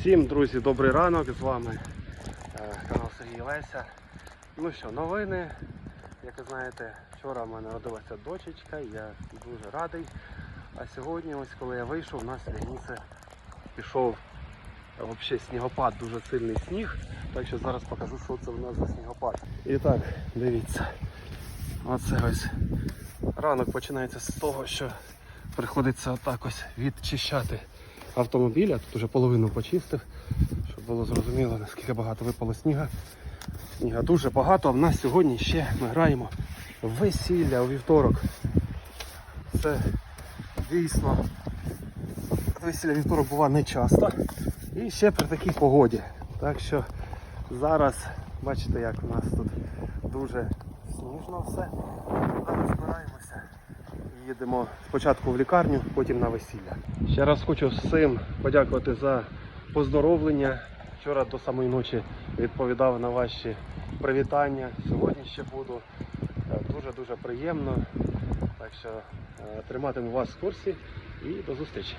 Всім, друзі, добрий ранок. З вами е, канал Сергій Леся. Ну що, новини. Як ви знаєте, вчора в мене родилася дочечка, я дуже радий. А сьогодні, ось коли я вийшов, у нас в пішов взагалі снігопад, дуже сильний сніг. Так що зараз покажу, що це в нас за снігопад. І так, дивіться. Оце ось ранок починається з того, що приходиться отак ось відчищати автомобіля. Тут вже половину почистив, щоб було зрозуміло, наскільки багато випало сніга. Сніга дуже багато, а в нас сьогодні ще ми граємо весілля у вівторок. Це дійсно весілля вівторок бува не часто. І ще при такій погоді. Так що зараз бачите, як у нас тут дуже сніжно все. Їдемо спочатку в лікарню, потім на весілля. Ще раз хочу всім подякувати за поздоровлення. Вчора до самої ночі відповідав на ваші привітання. Сьогодні ще буду. Дуже-дуже приємно. Так що е, триматиму вас в курсі і до зустрічі.